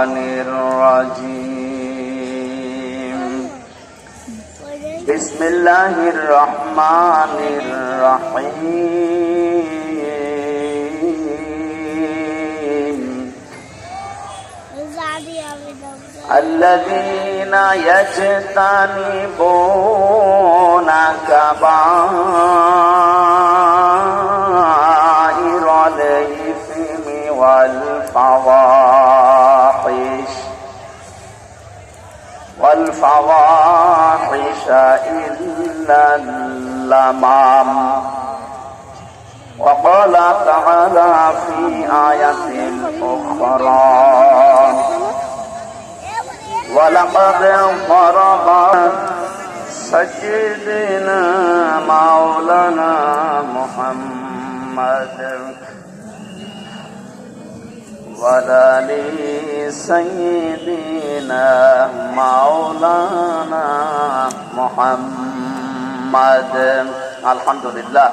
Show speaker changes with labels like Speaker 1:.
Speaker 1: الشيطان الرجيم. بسم الله الرحمن الرحيم. الذين يجتنبون كبائر الإثم والفواحش والفواحش إلا اللمام وقال تعالى في آية أخرى ولقد ضرب سيدنا مولانا محمد ولالي سيدنا مولانا محمد. الحمد لله.